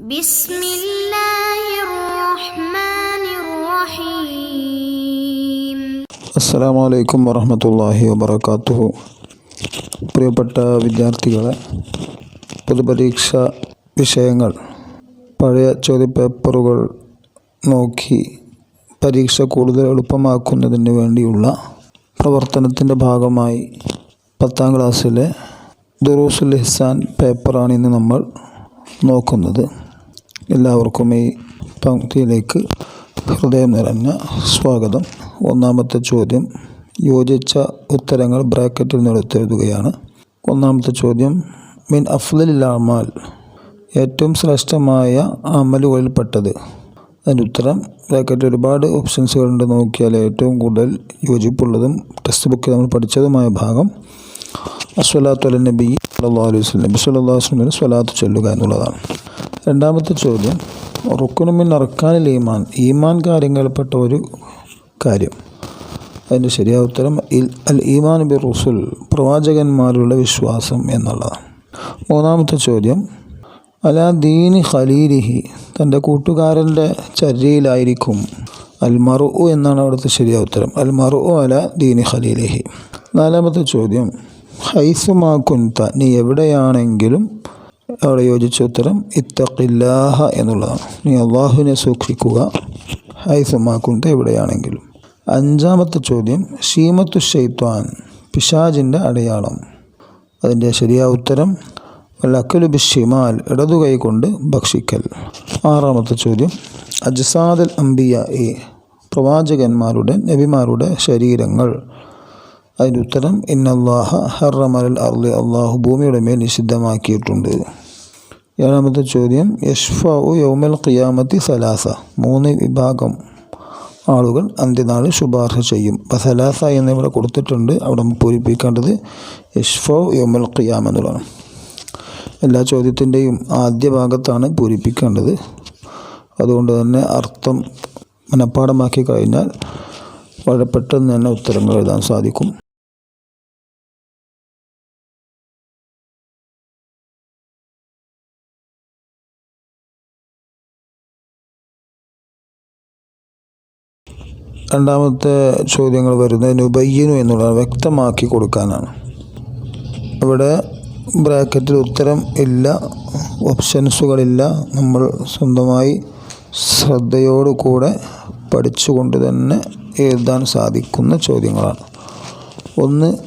بسم الله الرحمن الرحيم അസ്സാം വലൈക്കും വറഹമത്തല്ലാഹി വബർക്കാത്തുഹു പ്രിയപ്പെട്ട വിദ്യാർത്ഥികളെ പൊതുപരീക്ഷ വിഷയങ്ങൾ പഴയ ചോദ്യപേപ്പറുകൾ നോക്കി പരീക്ഷ കൂടുതൽ എളുപ്പമാക്കുന്നതിന് വേണ്ടിയുള്ള പ്രവർത്തനത്തിൻ്റെ ഭാഗമായി പത്താം ക്ലാസ്സിലെ ദുറൂസുൽ ഇഹ്സാൻ പേപ്പറാണ് ഇന്ന് നമ്മൾ നോക്കുന്നത് എല്ലാവർക്കും ഈ പങ്ക്തിയിലേക്ക് ഹൃദയം നിറഞ്ഞ സ്വാഗതം. ഒന്നാമത്തെ ചോദ്യം യോജിച്ച ഉത്തരങ്ങൾ ബ്രാക്കറ്റിൽ നിന്നെടുത്തെഴുതുകയാണ് ഒന്നാമത്തെ ചോദ്യം മിൻ അഫ്ലലിൽ അമാൽ ഏറ്റവും ശ്രേഷ്ഠമായ അമലുകളിൽപ്പെട്ടത്. അതിന്റെ ഉത്തരം ബ്രാക്കറ്റിൽ ഒരുപാട് ഓപ്ഷൻസുകളുണ്ട്. നോക്കിയാൽ ഏറ്റവും കൂടുതൽ യോജിപ്പുള്ളതും ടെക്സ്റ്റ് ബുക്കിൽ നമ്മൾ പഠിച്ചതുമായ ഭാഗം അസ്വലാത്തു നബി അള്ളാഹു അലൈഹി വസല്ലം. സ്വലാത്ത് ചൊല്ലുക എന്നുള്ളതാണ്. രണ്ടാമത്തെ ചോദ്യം. റുക്കുനുമിൻ അർക്കാനിൽ ഈമാൻ. ഈമാൻ കാര്യങ്ങൾപ്പെട്ട ഒരു കാര്യം. അതിന്റെ ശരിയായ ഉത്തരം അൽ ഈമാൻ ബി റുസുൽ പ്രവാചകന്മാരുടെ വിശ്വാസം എന്നുള്ളതാണ്. മൂന്നാമത്തെ ചോദ്യം. അല ദീനി ഖലീലിഹി തന്റെ കൂട്ടുകാരന്റെ ചര്യയിലായിരിക്കും അൽ മറു എന്നാണ് അവിടുത്തെ ശരിയായ ഉത്തരം. അൽ മറു അല ദീനി ഖലീലിഹി. നാലാമത്തെ ചോദ്യം. ഹൈസുമാ കുൻത നീ എവിടെയാണെങ്കിലും അവിടെ യോജിച്ച ഉത്തരം ഇത്തഖില്ലാഹ എന്നുള്ളതാണ്. നീ അള്ളാഹുവിനെ സൂക്ഷിക്കുക ഹൈസമാക്കുന്നത് എവിടെയാണെങ്കിലും അഞ്ചാമത്തെ ചോദ്യം ഷീമത്തു ഷെയ്ത്വാൻ പിശാജിന്റെ അടയാളം. അതിന്റെ ശരിയായ ഉത്തരം ലക്കലു ബിഷിമാൽ ഇടതുകൈ കൊണ്ട് ഭക്ഷിക്കൽ. ആറാമത്തെ ചോദ്യം അജ്സാദൽ അംബിയ ഈ പ്രവാചകന്മാരുടെ നബിമാരുടെ ശരീരങ്ങൾ. അതിന്റെ ഉത്തരം ഇന്നല്ലാഹ ഹർറമൽ അർലി അള്ളാഹു ഭൂമിയുടെ മേൽ നിഷിദ്ധമാക്കിയിട്ടുണ്ട്. ഏഴാമത്തെ ചോദ്യം യഷ്ഫു യൗമൽ ഖിയാമത്തി സലാസ. മൂന്ന് വിഭാഗം ആളുകൾ അന്ത്യനാൾ ശുപാർശ ചെയ്യും. അപ്പം സലാസ എന്നിവിടെ കൊടുത്തിട്ടുണ്ട്. അവിടെ പൂരിപ്പിക്കേണ്ടത് യഷ്ഫു യൗമൽ ഖിയാം എന്നുള്ളതാണ്. എല്ലാ ചോദ്യത്തിന്റെയും ആദ്യ ഭാഗത്താണ് പൂരിപ്പിക്കേണ്ടത്. അതുകൊണ്ട് തന്നെ അർത്ഥം മനഃപ്പാടമാക്കി കഴിഞ്ഞാൽ വളരെ പെട്ടെന്ന് തന്നെ ഉത്തരങ്ങൾ എഴുതാൻ സാധിക്കും. രണ്ടാമത്തെ ചോദ്യങ്ങൾ വരുന്നത് നുബയ്യനു എന്നുള്ളത് വ്യക്തമാക്കി കൊടുക്കാനാണ്. ഇവിടെ ബ്രാക്കറ്റിൽ ഉത്തരം ഇല്ല ഓപ്ഷൻസുകളില്ല. നമ്മൾ സ്വന്തമായി ശ്രദ്ധയോടുകൂടെ പഠിച്ചുകൊണ്ട് തന്നെ എഴുതാൻ സാധിക്കുന്ന ചോദ്യങ്ങളാണ്. ഒന്ന്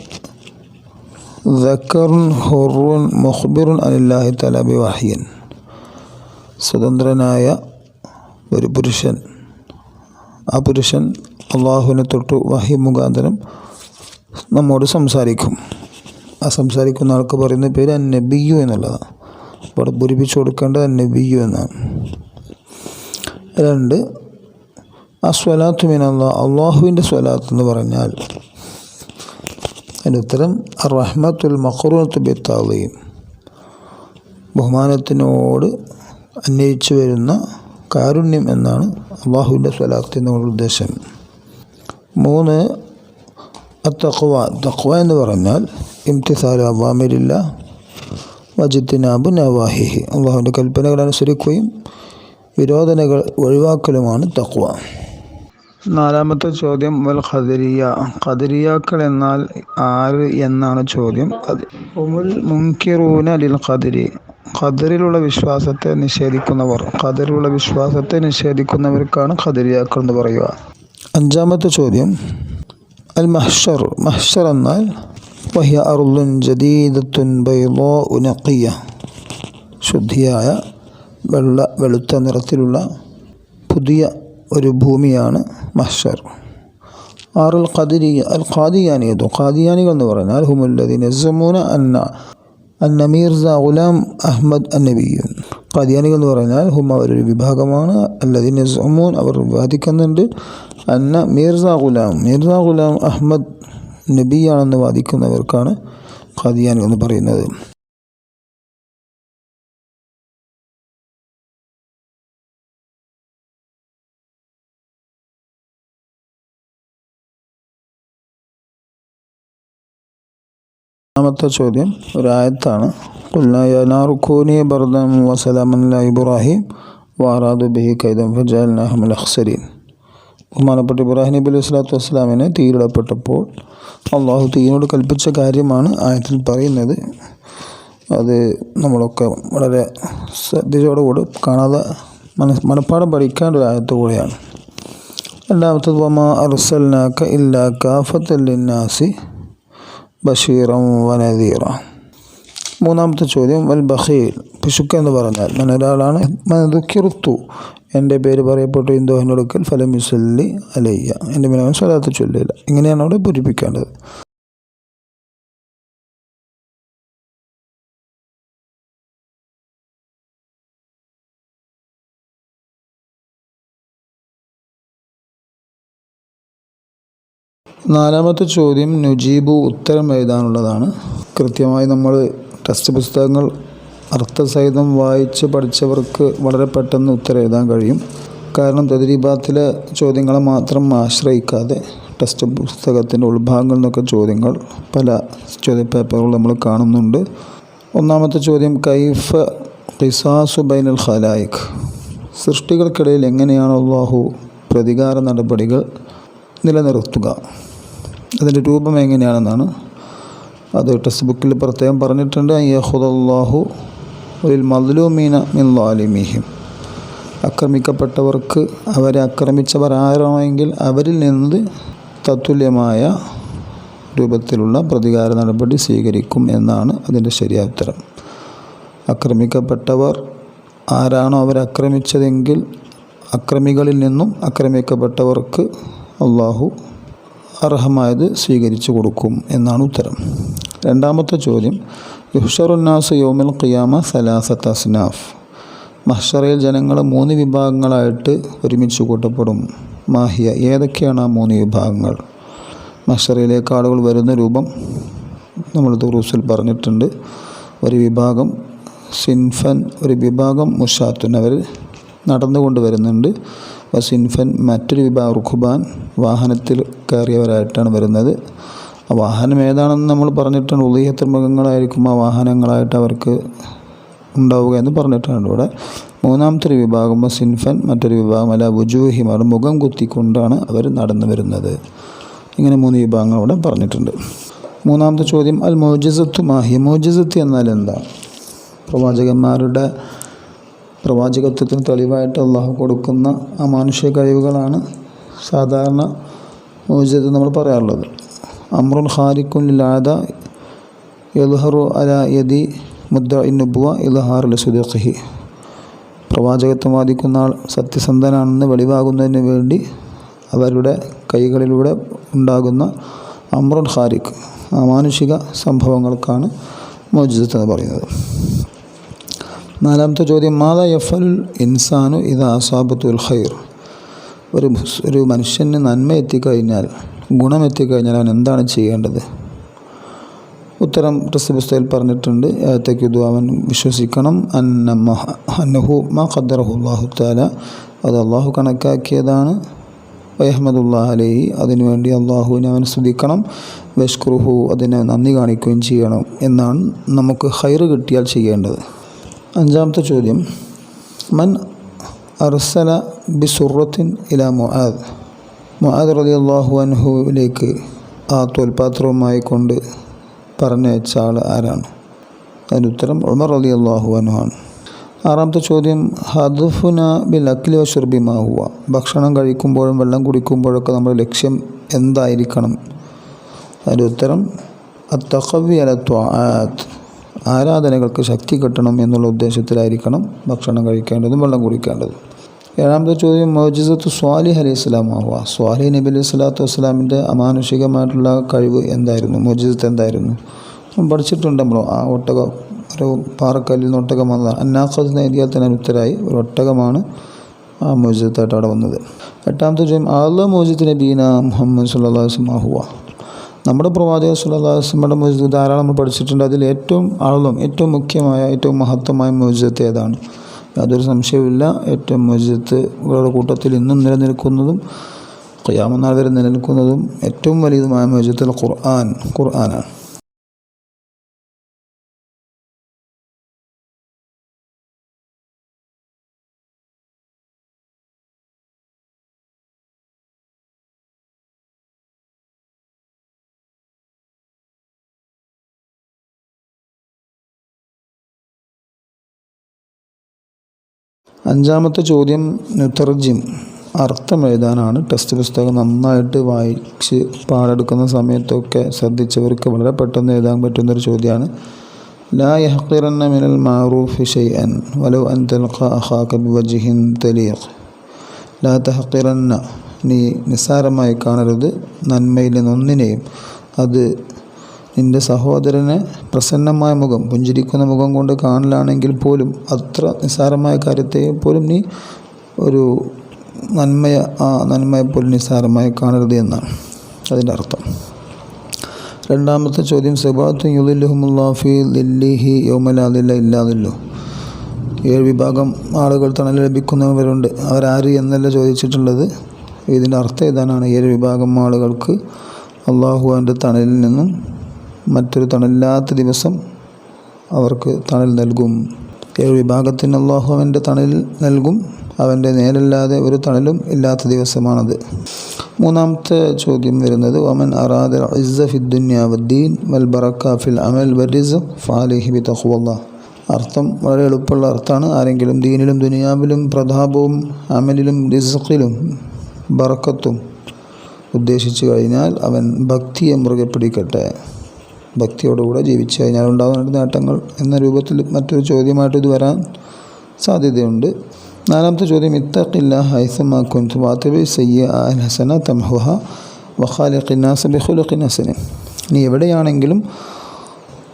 ദക്കറുൻ ഹൊറുൻ മൊഹബിറുൻ അലില്ലാഹി തലബി വാഹിയൻ സ്വതന്ത്രനായ ഒരു പുരുഷൻ ആ പുരുഷൻ അള്ളാഹുവിനെ തൊട്ട് വഹി മുഖാന്തരം നമ്മോട് സംസാരിക്കും. ആ സംസാരിക്കുന്ന ആൾക്ക് പറയുന്ന പേര് അന്നബിയു എന്നുള്ളതാണ് അവിടെ പൂരിപ്പിച്ചു കൊടുക്കേണ്ടത് അന്നബിയു എന്നാണ്. രണ്ട് ആ സ്വലാത്തു മീനല്ല അള്ളാഹുവിന്റെ സ്വലാത്ത് എന്ന് പറഞ്ഞാൽ അതിന്റെ ഉത്തരം റഹ്മത്തുൽ മഹ്റൂത്ത് ബിത്താവുകയും ബഹുമാനത്തിനോട് അന്വയിച്ചു വരുന്ന കാരുണ്യം എന്നാണ് അള്ളാഹുവിന്റെ സ്വലാത്ത് എന്നുള്ള ഉദ്ദേശം. മൂന്ന് അത്തഖ്വ. തഖ്വ എന്ന് പറഞ്ഞാൽ ഇംതിസാല അവാമിരില്ല വജിത്തിനാബു നവാഹിഹി. അള്ളാഹുവിന്റെ കൽപ്പനകൾ അനുസരിക്കുകയും വിരോധനകൾ ഒഴിവാക്കലുമാണ് തഖ്വ. നാലാമത്തെ ചോദ്യം വൽ ഖദരിയ. ഖദരിയാക്കൾ എന്നാൽ ആര് എന്നാണ് ചോദ്യം. ഉമുൽ മുൻകിറൂന ലിൽ ഖദരി. ഖദറിലുള്ള വിശ്വാസത്തെ നിഷേധിക്കുന്നവർ. ഖദറിലുള്ള വിശ്വാസത്തെ നിഷേധിക്കുന്നവർക്കാണ് ഖദരിയാക്കൾ എന്ന് പറയുക. അഞ്ചാമത്തെ ചോദ്യം. അൽ മഹ്ഷർ മഹ്ഷർ എന്നാൽ വഹ്യ അറുലുൻ ജദീദത്തുൻ ബൈളോ ഉനക്കിയ ശുദ്ധിയായ വെള്ള വെളുത്ത നിറത്തിലുള്ള പുതിയ ഒരു ഭൂമിയാണ് മഹ്ഷർ. ആറുൽ ഖദിരിയ അൽ ഖാദിയാനിയതു ഖാദിയാനികൾ എന്ന് പറഞ്ഞാൽ ഹുമുല്ലദീൻ യസമൂന അന്ന അന്ന മീർസ ഗുലാം അഹമ്മദ് അന്നബിയുൻ ഖാദിയാനികൾ എന്ന് പറഞ്ഞാൽ ഹും അവരൊരു വിഭാഗമാണ്. അല്ലദീൻ യസമൂൻ അവർ വാദിക്കുന്നുണ്ട്. അന്ന മീർസ ഗുലാം മീർസ ഗുലാം അഹമ്മദ് നബിയാണെന്ന് വാദിക്കുന്നവർക്കാണ് ഖാദിയാൻ എന്ന് പറയുന്നത്. രണ്ടാമത്തെ ചോദ്യം ഒരായത്താണ്. കുല്ലായാറുഖൂനി ബർദം വസലാമൻ ഇബ്രാഹിം വാറാദു ബിഹി കൈദം ഫജാൽ അഹ്മൽ അഖ്സരീൻ. ബഹുമാനപ്പെട്ട ഇബ്രാഹിം നബി അലൈഹി സ്വലാത്തു വസ്സലാമിനെ തീരിടപ്പെട്ടപ്പോൾ അള്ളാഹു തീയിനോട് കൽപ്പിച്ച കാര്യമാണ് ആയത്തിൽ പറയുന്നത്. അത് നമ്മളൊക്കെ വളരെ ശ്രദ്ധയോടുകൂടി കാണാതെ മന മനഃപ്പാടം പഠിക്കേണ്ട ഒരു ആയത്ത് കൂടെയാണ്. രണ്ടാമത്തത് വമാ അർസൽനാക്ക ഇല്ലാ കാഫത്തല്ലിന്നാസി ബഷീറം വനദീറ. മൂന്നാമത്തെ ചോദ്യം വൽ ബഖീൽ പിശുക്ക് എന്ന് പറഞ്ഞാൽ ഞാൻ ഒരാളാണ് മനുക്കിറുത്തു എന്റെ പേര് പറയപ്പെട്ടു. എന്തോ എന്നൊടുക്കൽ ഫലം യുസല്ലി അലയ്യ എന്റെ മേലെ സ്വലാത്ത് ചൊല്ലില്ല. ഇങ്ങനെയാണ് അവിടെ പൂരിപ്പിക്കേണ്ടത്. നാലാമത്തെ ചോദ്യം നുജീബു ഉത്തരം എഴുതാനുള്ളതാണ്. കൃത്യമായി നമ്മൾ ടെക്സ്റ്റ് പുസ്തകങ്ങൾ അർത്ഥസഹിതം വായിച്ച് പഠിച്ചവർക്ക് വളരെ പെട്ടെന്ന് ഉത്തരം എഴുതാൻ കഴിയും. കാരണം തദ്രീബാത്തിലെ ചോദ്യങ്ങളെ മാത്രം ആശ്രയിക്കാതെ ടെക്സ്റ്റ് പുസ്തകത്തിന്റെ ഉൾഭാഗങ്ങളിൽ നിന്നൊക്കെ ചോദ്യങ്ങൾ പല ചോദ്യപേപ്പറുകൾ നമ്മൾ കാണുന്നുണ്ട്. ഒന്നാമത്തെ ചോദ്യം കൈഫ ഖിസാസു ബൈനൽ ഖലായിഖ്? സൃഷ്ടികൾക്കിടയിൽ എങ്ങനെയാണ് അള്ളാഹു പ്രതികാര നടപടികൾ നിലനിർത്തുക? അതിന്റെ രൂപം എങ്ങനെയാണെന്നാണ് അത് ടെക്സ്റ്റ് ബുക്കിൽ പ്രത്യേകം പറഞ്ഞിട്ടുണ്ട്. യഹുദല്ലാഹു ഒരു മദ്ലൂമീന മിൻ ലാലിമീഹിം. ആക്രമിക്കപ്പെട്ടവർക്ക് അവരെ ആക്രമിച്ചവർ ആരാണെങ്കിൽ അവരിൽ നിന്ന് തത്തുല്യമായ രൂപത്തിലുള്ള പ്രതികാര നടപടി സ്വീകരിക്കും എന്നാണ് അതിന്റെ ശരിയായ ഉത്തരം. ആക്രമിക്കപ്പെട്ടവർ ആരാണോ അവരെ ആക്രമിച്ചതെങ്കിൽ അക്രമികളിൽ നിന്നും ആക്രമിക്കപ്പെട്ടവർക്ക് അള്ളാഹു അർഹമായത് സ്വീകരിച്ചു കൊടുക്കും എന്നാണ് ഉത്തരം. രണ്ടാമത്തെ ചോദ്യം യുഷറുന്നാസ് യോമിൽ ഖിയാമ സലാസത്ത് അസ്നാഫ്. മഹ്ഷറയിൽ ജനങ്ങൾ മൂന്ന് വിഭാഗങ്ങളായിട്ട് ഒരുമിച്ച് കൂട്ടപ്പെടും. മാഹിയ ഏതൊക്കെയാണ് ആ മൂന്ന് വിഭാഗങ്ങൾ? മഹ്ഷറയിലേക്ക് ആളുകൾ വരുന്ന രൂപം നമ്മൾ ദുറൂസിൽ പറഞ്ഞിട്ടുണ്ട്. ഒരു വിഭാഗം സിൻഫൻ ഒരു വിഭാഗം മുഷാത്തുൻ അവർ നടന്നുകൊണ്ട് വരുന്നുണ്ട്. സിൻഫൻ മറ്റൊരു വിഭാഗം റുഖുബാൻ വാഹനത്തിൽ കയറിയവരായിട്ടാണ് വരുന്നത്. ആ വാഹനം ഏതാണെന്ന് നമ്മൾ പറഞ്ഞിട്ടുണ്ട്. ഉദയത്തിൽ മൃഗങ്ങളായിരിക്കും ആ വാഹനങ്ങളായിട്ട് അവർക്ക് ഉണ്ടാവുക എന്ന് പറഞ്ഞിട്ടുണ്ട് ഇവിടെ. മൂന്നാമത്തെ ഒരു വിഭാഗം സിൻഫൻ മറ്റൊരു വിഭാഗം അല്ല ബുജൂഹിമാർ മുഖം കുത്തിക്കൊണ്ടാണ് അവർ നടന്നു വരുന്നത്. ഇങ്ങനെ മൂന്ന് വിഭാഗങ്ങൾ ഇവിടെ പറഞ്ഞിട്ടുണ്ട്. മൂന്നാമത്തെ ചോദ്യം അൽ മോജിസത്ത് മാഹി മോജിസത്ത് എന്നാൽ എന്താ? പ്രവാചകന്മാരുടെ പ്രവാചകത്വത്തിന് തെളിവായിട്ട് അള്ളാഹു കൊടുക്കുന്ന ആ മാനുഷിക കഴിവുകളാണ് സാധാരണ മോചിതത്ത് നമ്മൾ പറയാറുള്ളത്. അമ്രുൻ ഹാരിഖുൻ ലാദ യൽഹറു അല യദി മുദ്ദ ഇന്നുബുവ ഇൽഹാർ ലസുദഖി പ്രവാചകത്വം വാദിക്കുന്ന ആൾ സത്യസന്ധനാണെന്ന് വെളിവാകുന്നതിന് വേണ്ടി അവരുടെ കൈകളിലൂടെ ഉണ്ടാകുന്ന അമ്രുൻ ഹാരിഖ് അമാനുഷിക സംഭവങ്ങൾക്കാണ് മോചിതത്വം എന്ന് പറയുന്നത്. നാലാമത്തെ ചോദ്യം മാത യഫൽ ഇൻസാനു ഇത് അസാബത്തുൽ ഖൈർ? ഒരു ഒരു മനുഷ്യന് നന്മ എത്തിക്കഴിഞ്ഞാൽ ഗുണം എത്തിക്കഴിഞ്ഞാൽ അവൻ എന്താണ് ചെയ്യേണ്ടത്? ഉത്തരം ടെസ്റ്റ് പുസ്തകത്തിൽ പറഞ്ഞിട്ടുണ്ട് ഏത്തക്കുതു അവൻ വിശ്വസിക്കണം. അന്ന അന്നഹു മാ ഖദ്ദറഹുല്ലാഹു താല അത് അള്ളാഹു കണക്കാക്കിയതാണ്. വയഹമ്മദുല്ലാഹ് അലഹി. അതിനുവേണ്ടി അള്ളാഹുവിനെ അവൻ സ്തുതിക്കണം. വഷ്കുറുഹു അതിനെ നന്ദി കാണിക്കുകയും ചെയ്യണം എന്നാണ് നമുക്ക് ഹൈറ് കിട്ടിയാൽ ചെയ്യേണ്ടത്. അഞ്ചാമത്തെ ചോദ്യം. മൻ അർസല ബിസുറത്തിൻ ഇല മുആദ്. മുആദ് അള്ളാഹു അൻഹുവിലേക്ക് ആ തോൽപാത്രവുമായി കൊണ്ട് പറഞ്ഞയച്ച ആൾ ആരാണ്? അതിന് ഉത്തരം ഉമർ അലി അള്ളാഹു അനുഹാണ് ആറാമത്തെ ചോദ്യം ഹദഫുന ബിൽ അക്ലി വഷുർബി മാഹുവ ഭക്ഷണം കഴിക്കുമ്പോഴും വെള്ളം കുടിക്കുമ്പോഴൊക്കെ നമ്മുടെ ലക്ഷ്യം എന്തായിരിക്കണം? അതിന്റെ ഉത്തരം അത്തഖവി അല ത്വാത്ത് ആരാധനകൾക്ക് ശക്തി കിട്ടണം എന്നുള്ള ഉദ്ദേശത്തിലായിരിക്കണം ഭക്ഷണം കഴിക്കേണ്ടതും വെള്ളം കുടിക്കേണ്ടതും. ഏഴാമത്തെ ചോദ്യം മോജിസത്ത് സ്വാലിഹ് അലൈഹി സ്വലാം ആവുക സ്വാലി നബി അലൈഹി സ്വലാത്തു വസ്സലാമിന്റെ അമാനുഷികമായിട്ടുള്ള കഴിവ് എന്തായിരുന്നു? മോജിസത്ത് എന്തായിരുന്നു? പഠിച്ചിട്ടുണ്ട് നമ്മൾ. ആ ഒട്ടകം ഒരു പാറക്കല്ലിൽ നിന്ന് ഒട്ടകം വന്നതാണ് അന്നാഖത്ത് എഴുതിയാൽ തന്നെ ഉത്തരായി. ഒരു ഒട്ടകമാണ് ആ മോജിസത്തായിട്ട് അവിടെ വന്നത്. എട്ടാമത്തെ ചോദ്യം അള്ള മോജിത്ത് നബീന മുഹമ്മദ് സുല്ലാ ആഹുവ. നമ്മുടെ പ്രവാചക സുല്ലാസ്മയുടെ മോചിത് ധാരാളം നമ്മൾ പഠിച്ചിട്ടുണ്ട്. അതിൽ ഏറ്റവും ആളും ഏറ്റവും മുഖ്യമായ ഏറ്റവും മഹത്വമായ മോചിതത്ത് ഏതാണ്? യാതൊരു സംശയവുമില്ല. ഏറ്റവും മോചിതത്തുകളുടെ കൂട്ടത്തിൽ ഇന്നും നിലനിൽക്കുന്നതും ഖിയാമനാൾ വരെ നിലനിൽക്കുന്നതും ഏറ്റവും വലിയതുമായ മോചിതത്തിൽ ഖുർആൻ ഖുർആനാണ്. അഞ്ചാമത്തെ ചോദ്യം നുത്തർജിം അർത്ഥം എഴുതാനാണ് ടെക്സ്റ്റ് പുസ്തകം നന്നായിട്ട് വായിച്ച് പാടെടുക്കുന്ന സമയത്തൊക്കെ ശ്രദ്ധിച്ചവർക്ക് വളരെ പെട്ടെന്ന് എഴുതാൻ പറ്റുന്നൊരു ചോദ്യമാണ്. ലാ യഹ്ഖിറന്ന മിനൽ മാറൂഫി ഷൈഅൻ വലൗ അൻ തൽഖ അഖാക ബിവജ്ഹിൻ തലീഖ്. ലാ തഹ്ഖിറന്ന നീ നിസ്സാരമായി കാണരുത് നന്മയിൽ നിന്നൊന്നിനെയും അത് നിന്റെ സഹോദരനെ പ്രസന്നമായ മുഖം പുഞ്ചിരിക്കുന്ന മുഖം കൊണ്ട് കാണലാണെങ്കിൽ പോലും അത്ര നിസ്സാരമായ കാര്യത്തെ പോലും നീ ഒരു നന്മയ ആ നന്മയെ പോലും നിസ്സാരമായി കാണരുത് എന്നാണ്. അതിന്റെ അർത്ഥം. രണ്ടാമത്തെ ചോദ്യം സെബാത്തു ദില്ലി ഹി യോമലാദില്ല ഇല്ലാതില്ലോ ഏഴ് വിഭാഗം ആളുകൾ തണൽ ലഭിക്കുന്നവരുണ്ട്. അവരാര് എന്നല്ല ചോദിച്ചിട്ടുള്ളത്. ഇതിന്റെ അർത്ഥം ഇതാനാണ് ഏഴ് വിഭാഗം ആളുകൾക്ക് അള്ളാഹു തണലിൽ നിന്നും മറ്റൊരു തണലില്ലാത്ത ദിവസം അവർക്ക് തണൽ നൽകും. ഏഴ് വിഭാഗത്തിന് അള്ളാഹു അവന്റെ തണൽ നൽകും. അവന്റെ നേരല്ലാതെ ഒരു തണലും ഇല്ലാത്ത ദിവസമാണത്. മൂന്നാമത്തെ ചോദ്യം വരുന്നത് ഒമൻ അറാദ ഇസ്സ വൽ ബറക്ക ഫിൽ അമൽ വരിസ് ഫാലിഹി ബി അർത്ഥം വളരെ എളുപ്പമുള്ള അർത്ഥമാണ്. ആരെങ്കിലും ദീനിലും ദുനിയാവിലും പ്രതാപവും അമലിലും റിസഖിലും ബറക്കത്തും ഉദ്ദേശിച്ചു കഴിഞ്ഞാൽ അവൻ ഭക്തിയെ മുറുകെ പിടിക്കട്ടെ ഭക്തിയോടുകൂടെ ജീവിച്ചു കഴിഞ്ഞാൽ ഉണ്ടാകുന്ന നേട്ടങ്ങൾ എന്ന രൂപത്തിൽ മറ്റൊരു ചോദ്യമായിട്ട് ഇത് വരാൻ സാധ്യതയുണ്ട്. നാലാമത്തെ ചോദ്യം ഇത്തഖില്ല ഹൈസമാക്കും വാത്തബി സയ്യ അൽ ഹസന തംഹുഹ വഖാലിഖിനാസ് ബിഖുലുഖിനസന് നീ എവിടെയാണെങ്കിലും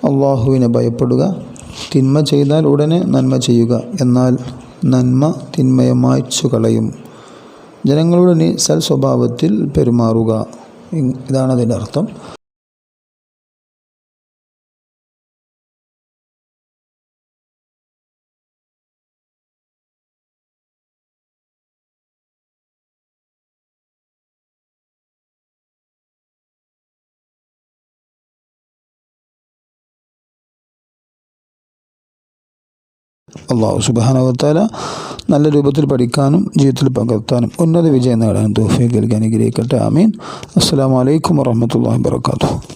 അള്ളാഹുവിനെ ഭയപ്പെടുക തിന്മ ചെയ്താൽ ഉടനെ നന്മ ചെയ്യുക എന്നാൽ നന്മ തിന്മയെ മായ്ച്ചു കളയും ജനങ്ങളുടെ നീ സൽ സ്വഭാവത്തിൽ പെരുമാറുക ഇതാണ് അതിന്റെ അർത്ഥം. അള്ളാഹു സുബാനവത്താല നല്ല രൂപത്തിൽ പഠിക്കാനും ജീവിതത്തിൽ പകർത്താനും ഉന്നത വിജയം നേടാനും തോഫിക്ക് അനുഗ്രഹിക്കട്ടെ. ആമീൻ. അസ്സാം വലൈക്കും വാഹമത്തല്ലാ വാബർക്കാത്തു